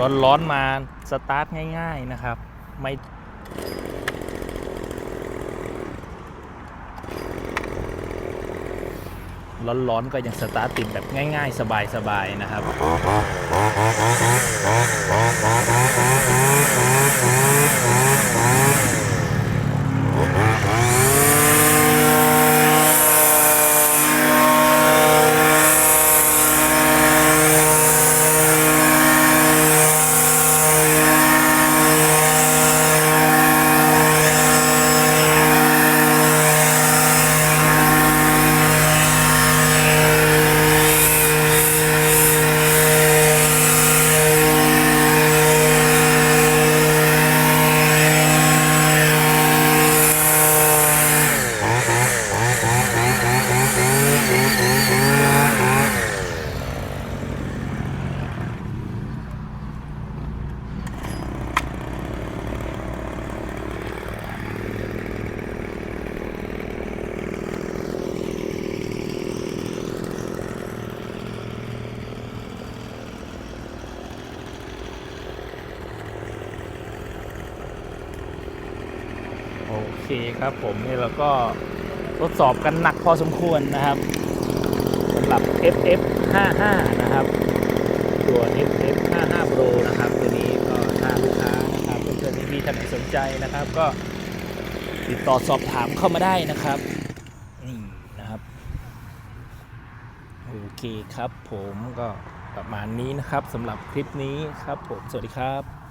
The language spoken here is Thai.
ร้อนๆมาสตาร์ทง่ายๆนะครับ ไม่ร้อนๆก็ยังสตาร์ทติดแบบง่ายๆ สบายๆนะครับ โอเคครับผมนี่เราก็ทดสอบกันหนักพอสมควรนะครับสำหรับ FF 55 นะครับตัว FF 55 Pro นะครับ ตัวนี้ก็ถ้าลูกค้านะครับเพื่อนๆพี่ๆท่านไหนสนใจนะครับ ก็ติดต่อสอบถามเข้ามาได้นะครับนี่นะครับโอเคครับผมก็ประมาณนี้นะครับสำหรับคลิปนี้ครับผมสวัสดีครับ